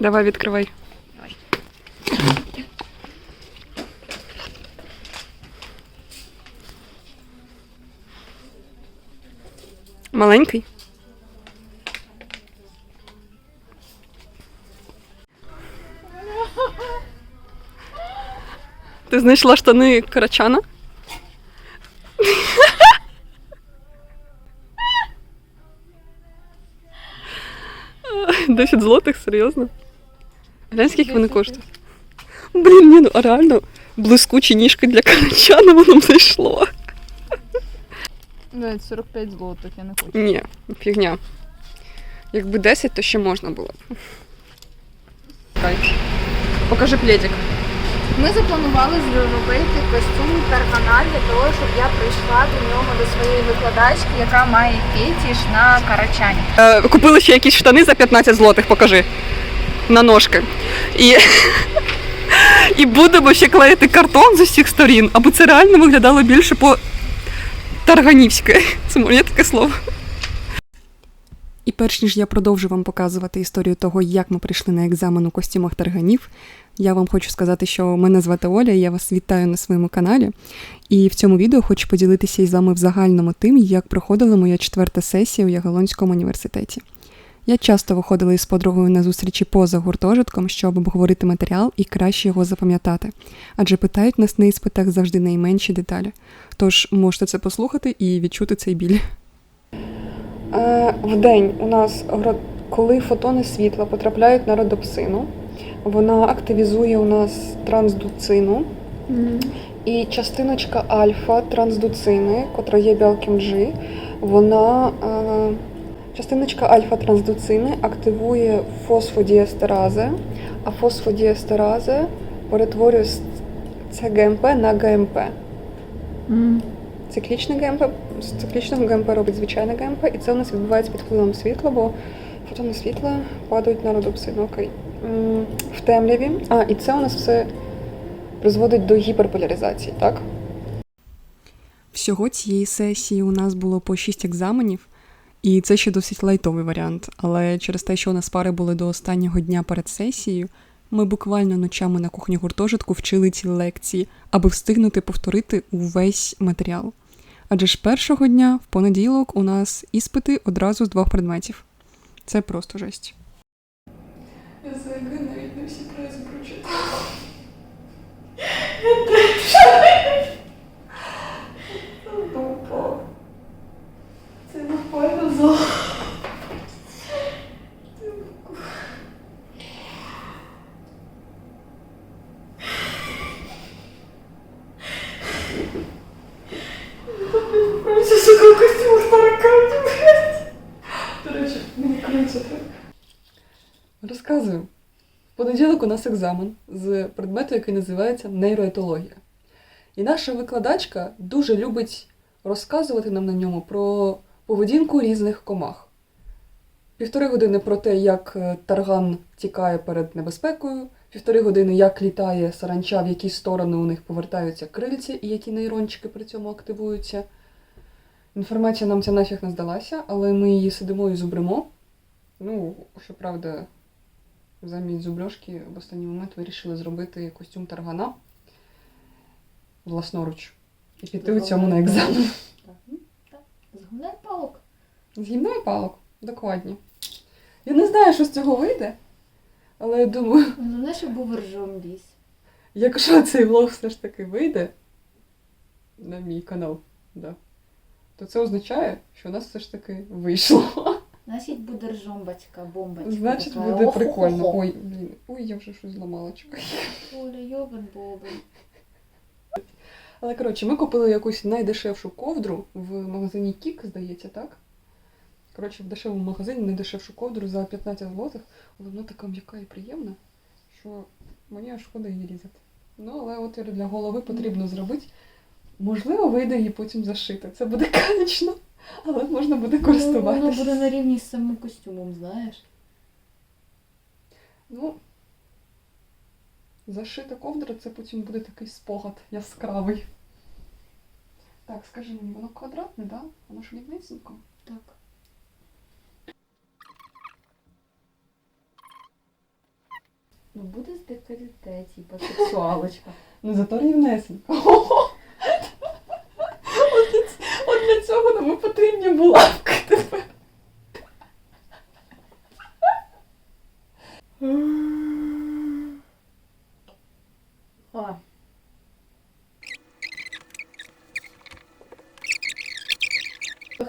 Давай відкривай. Маленький? Ти знайшла штани карачана? 10 злотих, серйозно? Глянь, скільки вони коштують. Блін, ні, ну а реально блискучі ніжки для карачана воно б зайшло. Навіть 45 злотих, я не хочу. Ні, фігня. Якби 10, то ще можна було б. Покажи пледик. Ми запланували зробити костюм таргана для того, щоб я прийшла до нього до своєї викладачки, яка має фетіш на карачані. Е, купили ще якісь штани за 15 злотих, покажи. На ножки. І, і будемо ще клеїти картон з усіх сторін, аби це реально виглядало більше по тарганівськи. Це моє таке слово. І перш ніж я продовжу вам показувати історію того, як ми прийшли на екзамен у костюмах тарганів, я вам хочу сказати, що мене звати Оля, я вас вітаю на своєму каналі. І в цьому відео хочу поділитися із вами в загальному тим, як проходила моя четверта сесія у Яголонському університеті. Я часто виходила із подругою на зустрічі поза гуртожитком, щоб обговорити матеріал і краще його запам'ятати, адже питають нас на іспитах завжди найменші деталі. Тож можете це послухати і відчути цей біль. В день у нас, коли фотони світла потрапляють на родопсину, вона активізує у нас трансдуцину. І частиночка альфа трансдуцини, котра є білком G, вона е, частиночка альфа трансдуцини активує фосфодіестерази, а фосфодіестерази перетворює це ГМП на ГМП. Циклічне ГМП з циклічного ГМП робить звичайне ГМП, і це у нас відбувається під впливом світла, бо фотони світла падають на родопсин. Окей. В темряві. А, і це у нас все призводить до гіперполяризації, так? Всього цієї сесії у нас було по 6 екзаменів, і це ще досить лайтовий варіант. Але через те, що у нас пари були до останнього дня перед сесією, ми буквально ночами на кухні гуртожитку вчили ці лекції, аби встигнути повторити увесь матеріал. Адже ж першого дня, в понеділок, у нас іспити одразу з двох предметів. Це просто жесть. Я навіть не всі фрази прочитала. Це не. Це сука костюм тараканів. До речі, мені криця так. Розказую. В понеділок у нас екзамен з предмету, який називається нейроетологія. І наша викладачка дуже любить розказувати нам на ньому про поведінку різних комах. Півтори години про те, як е, тарган тікає перед небезпекою, півтори години, як літає саранча, в які сторони у них повертаються крильці і які нейрончики при цьому активуються. Інформація нам ця нафіг не здалася, але ми її сидимо і зубримо. Ну, щоправда, замість зубрьошки в останній момент вирішили зробити костюм таргана власноруч і піти у цьому на екзамен. Згуляй палок. З гімною палок, докладні. Я не знаю, що з цього вийде, але я думаю, Головне, щоб був ржом ліс. якщо цей влог все ж таки вийде на мій канал, да, то це означає, що у нас все ж таки вийшло. Значить, буде ржомбачка, бомбочка. Значить, така. буде Охо-хо-хо. прикольно. Ой, блін, ой, я вже щось зламала. Чекай. Оля, йобан бобен. Але коротше, ми купили якусь найдешевшу ковдру в магазині Кік, здається, так? Коротше, в дешевому магазині найдешевшу ковдру за 15 злотих, але вона така м'яка і приємна, що мені аж шкода її різати. Ну, але отвір для голови потрібно зробити. Можливо, вийде її потім зашити. Це буде конечно, але можна буде користуватися. Воно буде на рівні з самим костюмом, знаєш. Ну, зашита ковдра це потім буде такий спогад яскравий. Так, скажи мені, воно квадратне, да? Воно ж рівнесенько? Так. Ну буде з декольте, типа сексуалочка. Ну зато рівнесенько. цього нам і потрібні булавки тепер. О.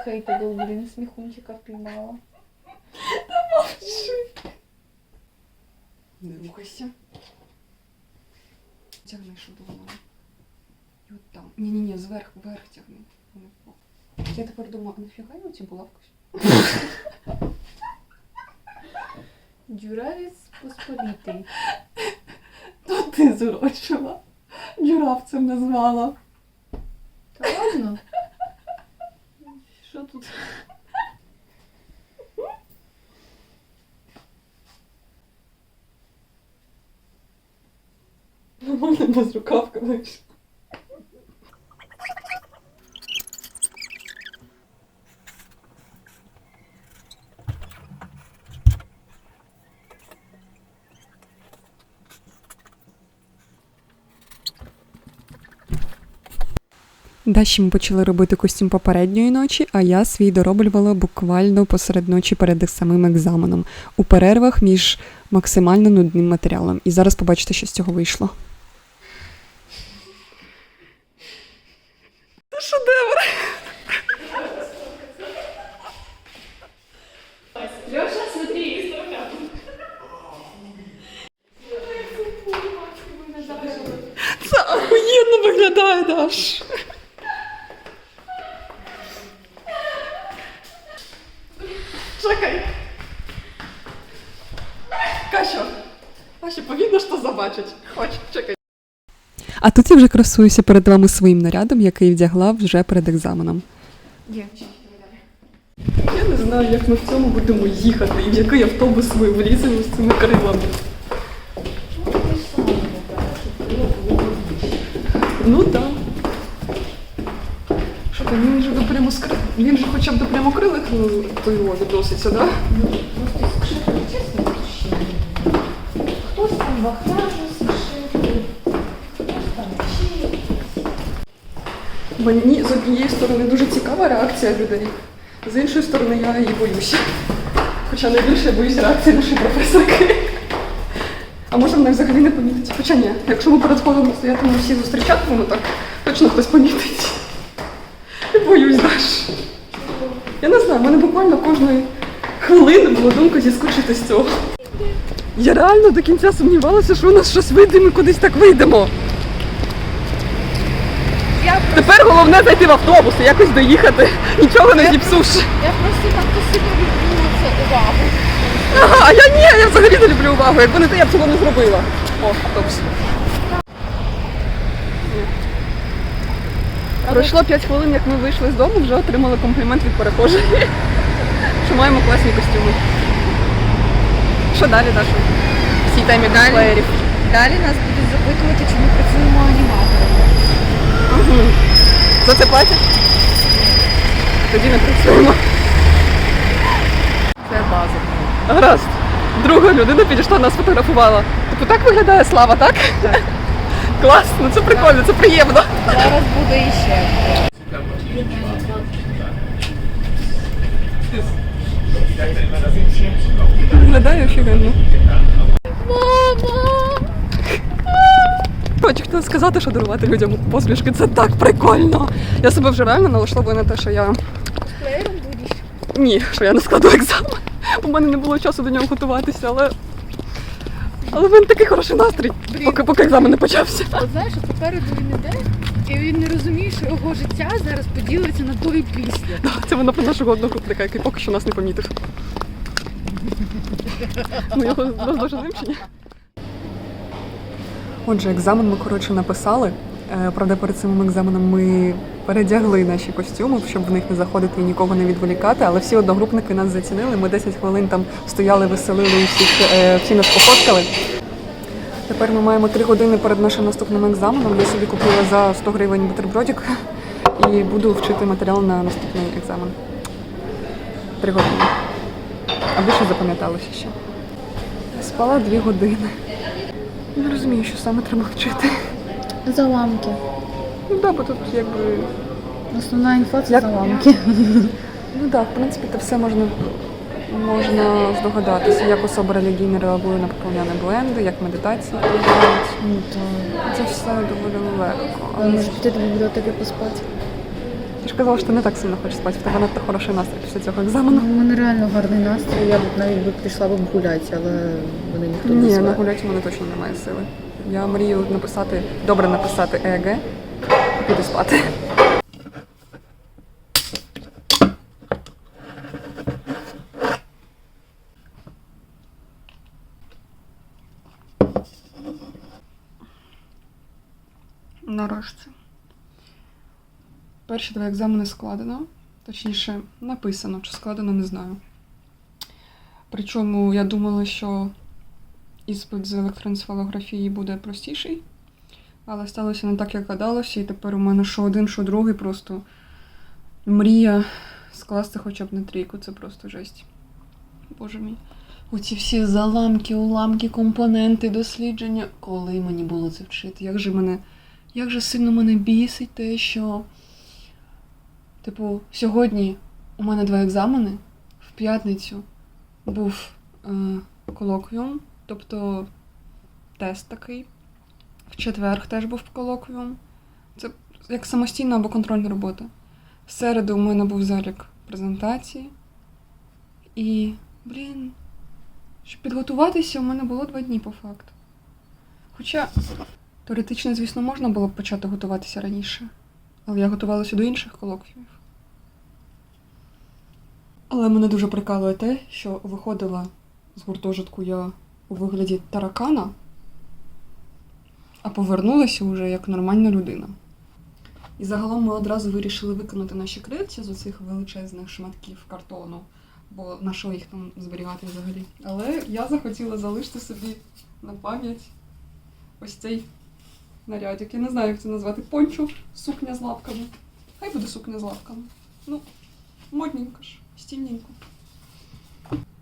Хейта был, блин, смехунчика впіймала. Не рухайся. Тягни, що було нам. І от там. Ні-ні-ні, зверх, вверх тягни. а не вбок. Я тепер думаю, а нафіга я оці булавки? Дюравець посполітий. То ти зурочила. Дюравцем назвала. Та ладно? Що тут? Нормально без рукавка вийшла. Далі ми почали робити костюм попередньої ночі, а я свій дороблювала буквально посеред ночі перед самим екзаменом у перервах між максимально нудним матеріалом. І зараз побачите, що з цього вийшло. Це шедевр! Це охуєнно виглядає, Даш. Чекай. Кащо. Кащо, повинно, що забачить. Хоч, чекай. А тут я вже красуюся перед вами своїм нарядом, який вдягла вже перед екзаменом. Є. Я не знаю, як ми в цьому будемо їхати і в який автобус ми вліземо з цими крилами. Ну так. Там, він же до прямоскри... Він же хоча б до прямокрилих ну, то його відноситься, так? Да? Просто скажи, чесно. Хтось там вахляже сшив, хтось там чи. Мені з однієї сторони дуже цікава реакція людей, з іншої сторони я її боюся. Хоча найбільше я боюся реакції нашої професорки. А може мене взагалі не помітить? Хоча ні, якщо ми перед входом стоятимемо всі зустрічатимемо, так точно хтось помітить. Я боюсь, Даш. Я не знаю, в мене буквально кожної хвилини була думка зіскочити з цього. Я реально до кінця сумнівалася, що у нас щось вийде, ми кудись так вийдемо. Я, Тепер головне зайти в автобус і якось доїхати, нічого не зіпсувши. я просто так сильно люблю це увагу. Ага, а я ні, я взагалі не люблю увагу. Якби не ти, я б цього не зробила. О, автобус. Пройшло 5 хвилин, як ми вийшли з дому, вже отримали комплімент від перехожої. Що маємо класні костюми. Що далі, Даша? Всі темі косплеєрів. Далі нас будуть запитувати, чи ми працюємо аніматорами. Угу. За це платять? Тоді не працюємо. Це база. Гаразд. Друга людина підійшла, нас фотографувала. Типу так виглядає слава, так? Так. Клас, ну це прикольно, це приємно. Зараз буде іще. Виглядає офігенно. Хочу хотіла сказати, що дарувати людям посмішки це так прикольно. Я себе вже реально налаштовую на те, що я. Ні, що я не складу екзамен. У мене не було часу до нього готуватися, але. Але в мене такий хороший настрій, поки, поки екзамен не почався. От знаєш, от попереду він іде, і він не розуміє, що його життя зараз поділиться на до і після. Це вона про нашого одного одногрупника, який поки що нас не помітив. Ми його роздовженим чи ні? Отже, екзамен ми коротше написали. Е, Правда, перед цим екзаменом ми передягли наші костюми, щоб в них не заходити і нікого не відволікати, але всі одногрупники нас зацінили. Ми 10 хвилин там стояли, веселили всіх, е, всі нас пофоткали. Тепер ми маємо 3 години перед нашим наступним екзаменом. Я собі купила за 100 гривень бутербродик і буду вчити матеріал на наступний екзамен. Три години. А більше запам'яталося ще. Спала дві години. Не розумію, що саме треба вчити. Заламки. Ну да, бо тут якби. Основна інфа це Як- заламки. Ну так, в принципі, це все можна, можна здогадатися, як особа релігійна реагує на поповняне бленди, як медитації впливають. Ну, то... Це все доволі легко. Але може піти до бібліотеки поспати. Ти ж казала, що ти не так сильно хочеш спати, в тебе надто хороший настрій після цього Ну, екзамену. у мене реально гарний настрій, я б навіть би пішла б гуляти, але мене ніхто не Ні, зве. нагуляти в мене точно немає сили. Я мрію написати, добре написати ЕГ і піти спати. Нарешті. Перші два екзамени складено. Точніше, написано, чи складено, не знаю. Причому я думала, що іспит з електроенцефалографії буде простіший, але сталося не так, як гадалося, і тепер у мене що один, що другий просто мрія скласти хоча б на трійку. Це просто жесть. Боже мій. Оці всі заламки, уламки, компоненти, дослідження. Коли мені було це вчити? Як же мене, як же сильно мене бісить те, що. Типу, сьогодні у мене два екзамени, в п'ятницю був е, колоквіум, тобто тест такий. В четвер теж був колоквіум. Це як самостійна або контрольна робота. В середу у мене був залік презентації. І, блін, щоб підготуватися, у мене було два дні по факту. Хоча теоретично, звісно, можна було б почати готуватися раніше, але я готувалася до інших колоквіумів. Але мене дуже прикалує те, що виходила з гуртожитку я у вигляді таракана, а повернулася вже як нормальна людина. І загалом ми одразу вирішили виконати наші крильця з оцих величезних шматків картону, бо на що їх там зберігати взагалі. Але я захотіла залишити собі на пам'ять ось цей нарядик. Я не знаю, як це назвати. Пончо, сукня з лапками. Хай буде сукня з лапками. Ну, модненько ж, стільненько.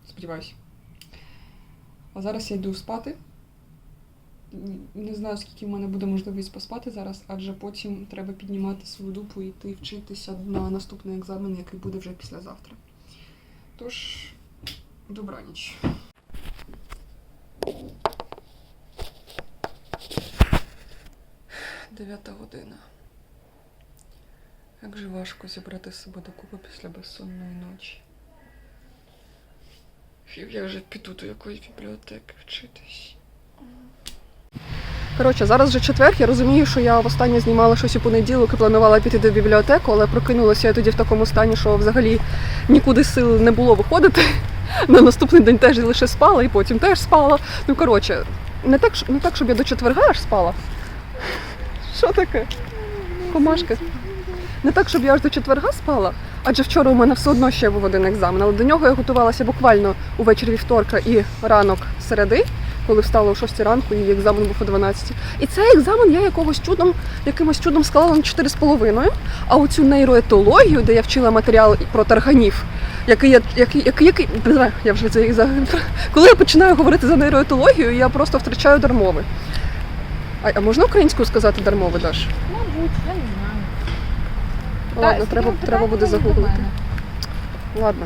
Сподіваюсь. А зараз я йду спати. Не знаю, скільки в мене буде можливість поспати зараз, адже потім треба піднімати свою дупу і йти вчитися на наступний екзамен, який буде вже післязавтра. Тож, добраніч. Дев'ята година. Як же важко зібрати себе докупи після безсонної ночі. Фів, я вже піду до якоїсь бібліотеки вчитись. Коротше, зараз вже четвер. Я розумію, що я востаннє знімала щось у понеділок і планувала піти до бібліотеки, але прокинулася я тоді в такому стані, що взагалі нікуди сил не було виходити. На наступний день теж лише спала, і потім теж спала. Ну коротше, не так, не так, щоб я до четверга аж спала. Що таке? Комашка. Не так, щоб я аж до четверга спала, адже вчора у мене все одно ще був один екзамен, але до нього я готувалася буквально увечері вівторка і ранок середи, коли встала о 6 ранку, і екзамен був о 12. І цей екзамен я якогось чудом, якимось чудом склала на 4,5, а оцю нейроетологію, де я вчила матеріал про тарганів, який я, який, який, який, я вже це за- коли я починаю говорити за нейроетологію, я просто втрачаю дармови. А, а можна українською сказати дармови, Даш? Мабуть, я не знаю. Ладно, треба, треба буде загуглити. Ладно.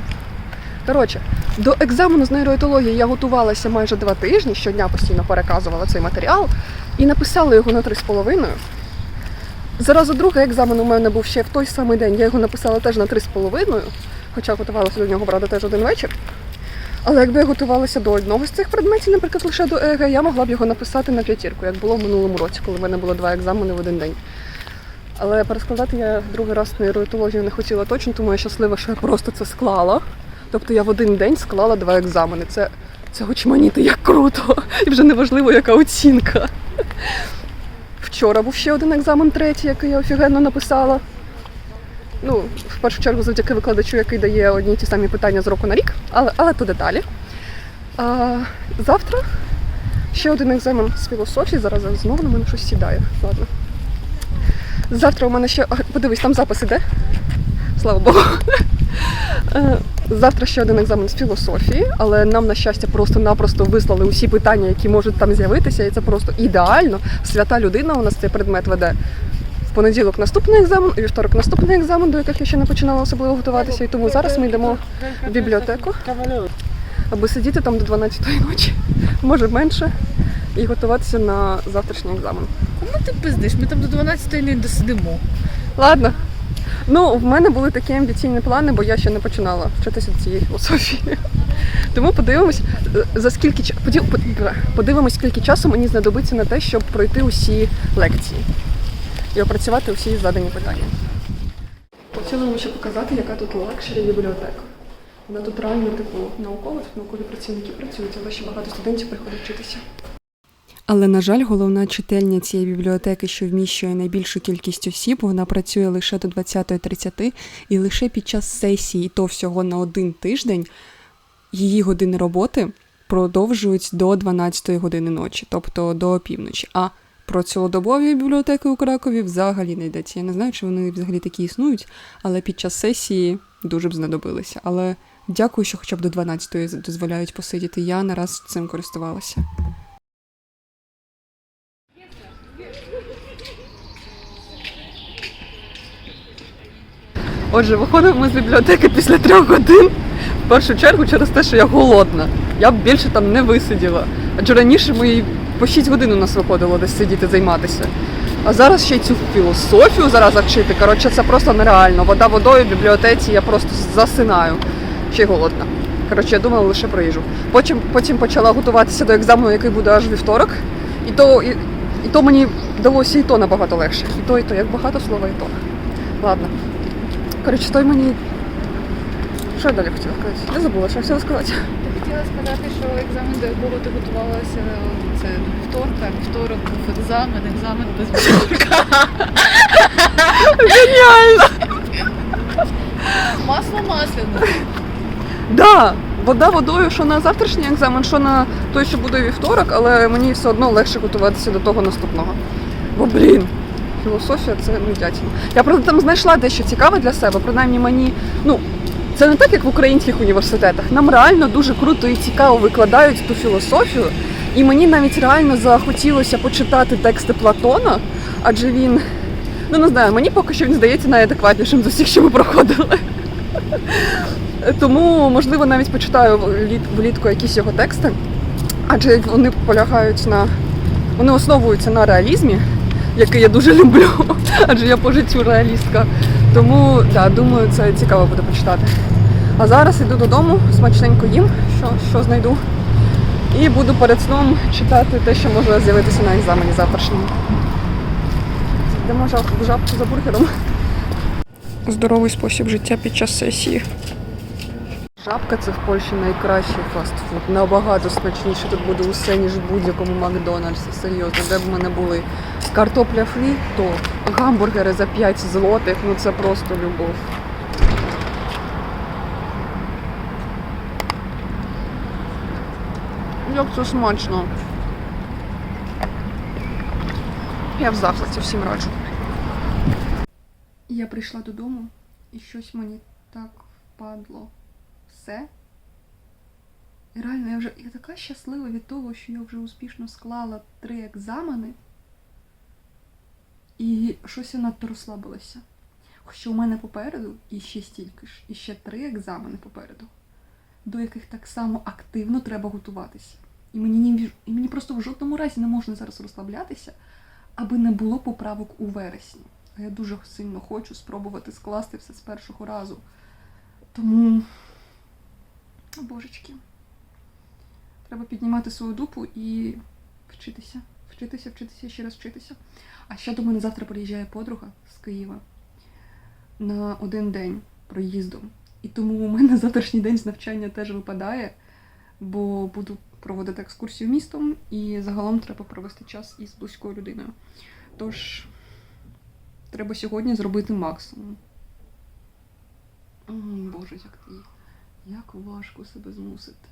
Коротше, до екзамену з нейроетології я готувалася майже два тижні, щодня постійно переказувала цей матеріал і написала його на три з половиною. Зараза другий екзамен у мене був ще в той самий день. Я його написала теж на три з половиною, хоча готувалася до нього, правда, теж один вечір. Але якби я готувалася до одного з цих предметів, наприклад, лише до ЕГ, я могла б його написати на п'ятірку, як було в минулому році, коли в мене було два екзамени в один день. Але перескладати я другий раз нейроетологію не хотіла точно, тому я щаслива, що я просто це склала. Тобто я в один день склала два екзамени. Це, це очманіти як круто. І вже не важливо, яка оцінка. Вчора був ще один екзамен третій, який я офігенно написала. Ну, в першу чергу завдяки викладачу, який дає одні ті самі питання з року на рік, але, але то деталі. А, завтра ще один екзамен з філософії. Зараз знову на мене щось сідає. Ладно. Завтра у мене ще. Подивись, там запис іде. Слава Богу. Е, Завтра ще один екзамен з філософії, але нам, на щастя, просто-напросто вислали усі питання, які можуть там з'явитися, і це просто ідеально. Свята людина у нас цей предмет веде. В понеділок наступний екзамен, у вівторок наступний екзамен, до яких я ще не починала особливо готуватися. І тому зараз ми йдемо в бібліотеку, аби сидіти там до 12-ї ночі, може менше, і готуватися на завтрашній екзамен. Кому ти пиздиш? Ми там до 12 не досидимо. Ладно. Ну, в мене були такі амбіційні плани, бо я ще не починала вчитися цієї філософії. Тому подивимось, е, за скільки бля, подивимось, скільки часу мені знадобиться на те, щоб пройти усі лекції і опрацювати усі задані питання. Хотіла вам ще показати, яка тут лакшері бібліотека. Вона тут реально типу наукова, тут наукові працівники працюють, але ще багато студентів приходять вчитися. Але, на жаль, головна читальня цієї бібліотеки, що вміщує найбільшу кількість осіб, вона працює лише до 20.30 і лише під час сесії, і то всього на один тиждень, її години роботи продовжують до 12 години ночі, тобто до опівночі. А про цілодобові бібліотеки у Кракові взагалі не йдеться. Я не знаю, чи вони взагалі такі існують, але під час сесії дуже б знадобилися. Але дякую, що хоча б до 12 дозволяють посидіти. Я не раз цим користувалася. Отже, виходимо з бібліотеки після трьох годин. В першу чергу через те, що я голодна. Я б більше там не висиділа. Адже раніше ми по 6 годин у нас виходило десь сидіти, займатися. А зараз ще й цю філософію зараз вчити. Коротше, це просто нереально. Вода водою в бібліотеці, я просто засинаю. Ще й голодна. Коротше, я думала лише про їжу. Потім, потім почала готуватися до екзамену, який буде аж вівторок. І то, і, і то мені далося і то набагато легше. І то, і то, як багато слова, і то. Ладно. Коротше, той мені. Що я далі хотіла сказати? Я забула, що я хотіла сказати. Ти хотіла сказати, що екзамен, до якого ти готувалася, це вівторка, вівторок був екзамен, екзамен без вівторка. Геніально! Масло масляне. Да, вода водою, що на завтрашній екзамен, що на той, що буде вівторок, але мені все одно легше готуватися до того наступного. Бо блін, філософія це нудятина. Я правда там знайшла дещо цікаве для себе, принаймні мені, ну. Це не так, як в українських університетах. Нам реально дуже круто і цікаво викладають ту філософію. І мені навіть реально захотілося почитати тексти Платона, адже він, ну не знаю, мені поки що він здається найадекватнішим з усіх, що ми проходили. Тому, можливо, навіть почитаю влітку якісь його тексти, адже вони полягають на. Вони основуються на реалізмі, який я дуже люблю, адже я по життю реалістка. Тому да, думаю, це цікаво буде почитати. А зараз йду додому, смачненько їм, що, що знайду. І буду перед сном читати те, що може з'явитися на екзамені завтрашньому. Йдемо в жабку за бургером. Здоровий спосіб життя під час сесії. Жабка це в Польщі найкращий фастфуд. Набагато смачніше тут буде усе, ніж в будь-якому Макдональдсі. Серйозно, де б ми не були. Картопля фрі, то гамбургери за 5 злотих, ну це просто любов. Як це смачно. Я в захваті всім раджу. Я прийшла додому і щось мені так впадло. Все. І реально, я вже я така щаслива від того, що я вже успішно склала три екзамени. І щось я надто розслабилася. Хоча у мене попереду і ще стільки ж, і ще три екзамени попереду, до яких так само активно треба готуватися. І мені, ні, і мені просто в жодному разі не можна зараз розслаблятися, аби не було поправок у вересні. А я дуже сильно хочу спробувати скласти все з першого разу. Тому, Божечки, треба піднімати свою дупу і вчитися. Вчитися, вчитися, ще раз вчитися. А ще до мене завтра приїжджає подруга з Києва на один день проїздом. І тому у мене завтрашній день з навчання теж випадає, бо буду проводити екскурсію містом і загалом треба провести час із близькою людиною. Тож треба сьогодні зробити максимум. Боже, як ти. Як важко себе змусити.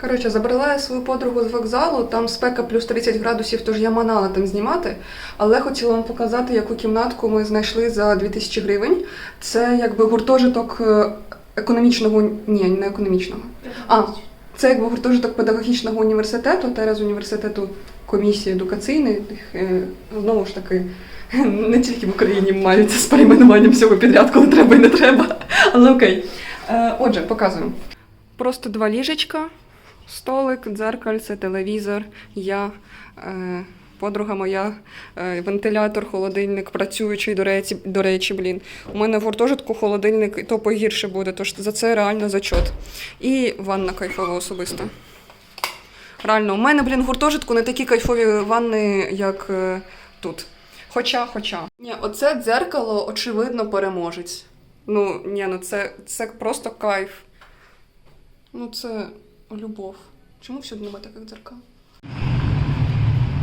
Коротше, забрала я свою подругу з вокзалу, там спека плюс 30 градусів, тож я манала там знімати. Але хотіла вам показати, яку кімнатку ми знайшли за 2000 гривень. Це якби гуртожиток е, економічного, ні, не економічного. А, це якби гуртожиток педагогічного університету, терез університету комісії едукаційної. Е, Знову ж таки, не тільки в Україні маються з перейменуванням всього підряд, коли треба і не треба. Але окей. Е, Отже, показую. Просто два ліжечка, столик, дзеркальце, телевізор, я, е, подруга моя, е, вентилятор, холодильник, працюючий, до речі, до речі, блін. У мене в гуртожитку холодильник і то погірше буде, тож за це реально зачот. І ванна кайфова особиста. Реально, у мене, блін, в гуртожитку не такі кайфові ванни, як тут. Хоча, хоча. Ні, оце дзеркало, очевидно, переможець. Ну, ні, ну це, це просто кайф. Ну, це любов. Чому всюди немає таких дзеркал?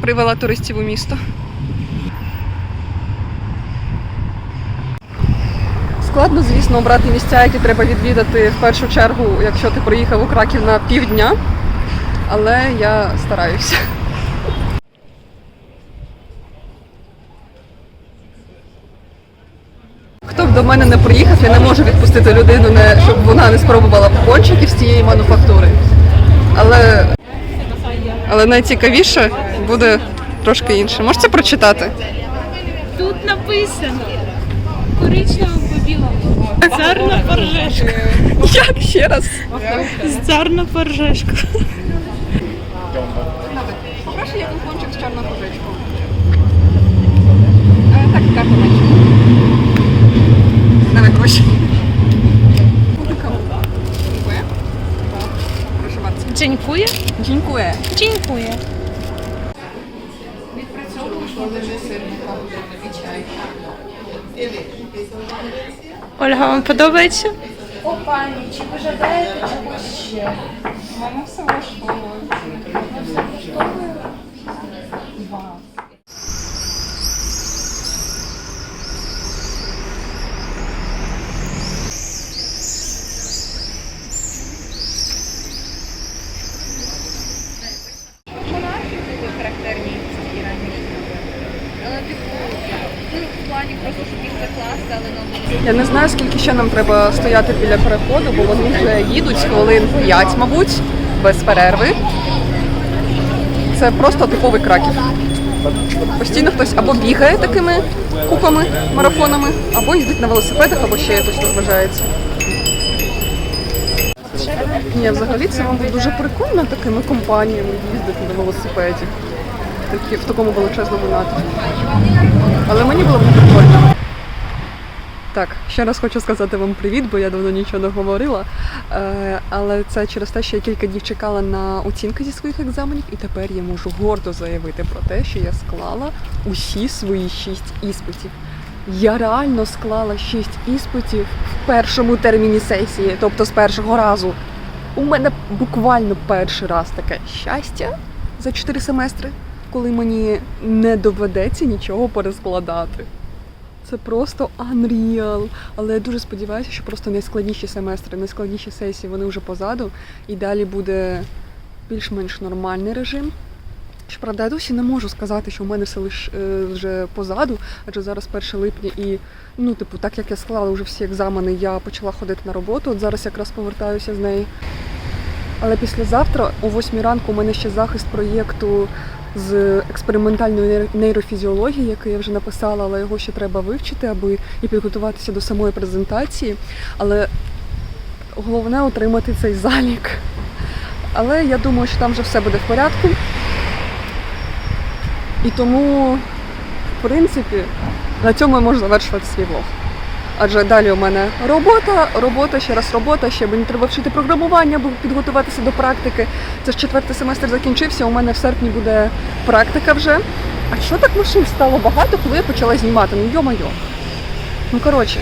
Привела туристів у місто. Складно, звісно, обрати місця, які треба відвідати в першу чергу, якщо ти приїхав у Краків на півдня. Але я стараюся. Хто б до мене не приїхав, я не можу відпустити людину, не, щоб вона не спробувала пончиків з цієї мануфактури. Але, але найцікавіше буде трошки інше. Можете прочитати? Тут написано коричнево по білому. Царна поржешка. Як ще раз? Царна поржешка. Попрошу я пончик з чорною кожичкою. Так, так, менше. Давай гроші. Дякую. Прошу bardzo. Дзінькує? Дякую. Дзінькує. Ольга, вам подобається? О, пані, чи ви жадаєте чогось ще? Мене все влаштовує. характерні стільки Але типу, ну, в плані просто, щоб їх закласти, але ну, Я не знаю, скільки ще нам треба стояти біля переходу, бо вони вже їдуть хвилин 5, мабуть, без перерви. Це просто типовий краків. Постійно хтось або бігає такими купами, марафонами, або їздить на велосипедах, або ще якось розважається. Ні, взагалі це, мабуть, дуже прикольно такими компаніями їздити на велосипеді. Такі, в такому величезному натрі. Але мені було б не прикольно. Так, ще раз хочу сказати вам привіт, бо я давно нічого не говорила. Е, але це через те, що я кілька днів чекала на оцінки зі своїх екзаменів, і тепер я можу гордо заявити про те, що я склала усі свої шість іспитів. Я реально склала шість іспитів в першому терміні сесії, тобто з першого разу. У мене буквально перший раз таке щастя за чотири семестри, коли мені не доведеться нічого перескладати. Це просто unreal. Але я дуже сподіваюся, що просто найскладніші семестри, найскладніші сесії вони вже позаду, і далі буде більш-менш нормальний режим. Щоправда, я досі не можу сказати, що в мене все лиш е, вже позаду, адже зараз 1 липня і ну, типу, так як я склала вже всі екзамени, я почала ходити на роботу. От зараз якраз повертаюся з неї. Але післязавтра, о 8 ранку, у мене ще захист проєкту з експериментальної нейрофізіології, який я вже написала, але його ще треба вивчити, аби і підготуватися до самої презентації. Але головне отримати цей залік. Але я думаю, що там вже все буде в порядку. І тому, в принципі, на цьому я можу завершувати свій влог. Адже далі у мене робота, робота, ще раз робота, ще мені треба вчити програмування, аби підготуватися до практики. Це ж четвертий семестр закінчився, у мене в серпні буде практика вже. А що так машин стало багато, коли я почала знімати? Ну йо-майо. Ну коротше,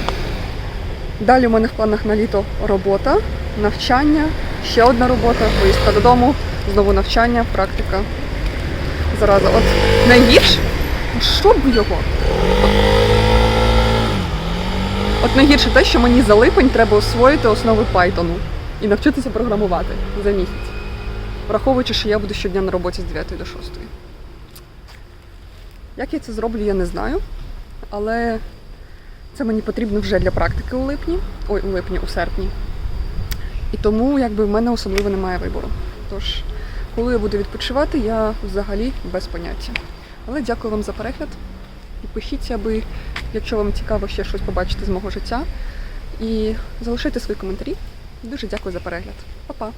далі у мене в планах на літо робота, навчання, ще одна робота, поїздка додому, знову навчання, практика. Зараза, от найгірше, що б його? От найгірше те, що мені за липень треба освоїти основи Python і навчитися програмувати за місяць. враховуючи, що я буду щодня на роботі з 9 до 6. Як я це зроблю, я не знаю. Але це мені потрібно вже для практики у липні. Ой, у липні, у серпні. І тому якби в мене особливо немає вибору. Тож, коли я буду відпочивати, я взагалі без поняття. Але дякую вам за перегляд. Пишіть, аби, якщо вам цікаво ще щось побачити з мого життя. І залишайте свої коментарі. Дуже дякую за перегляд. Па-па!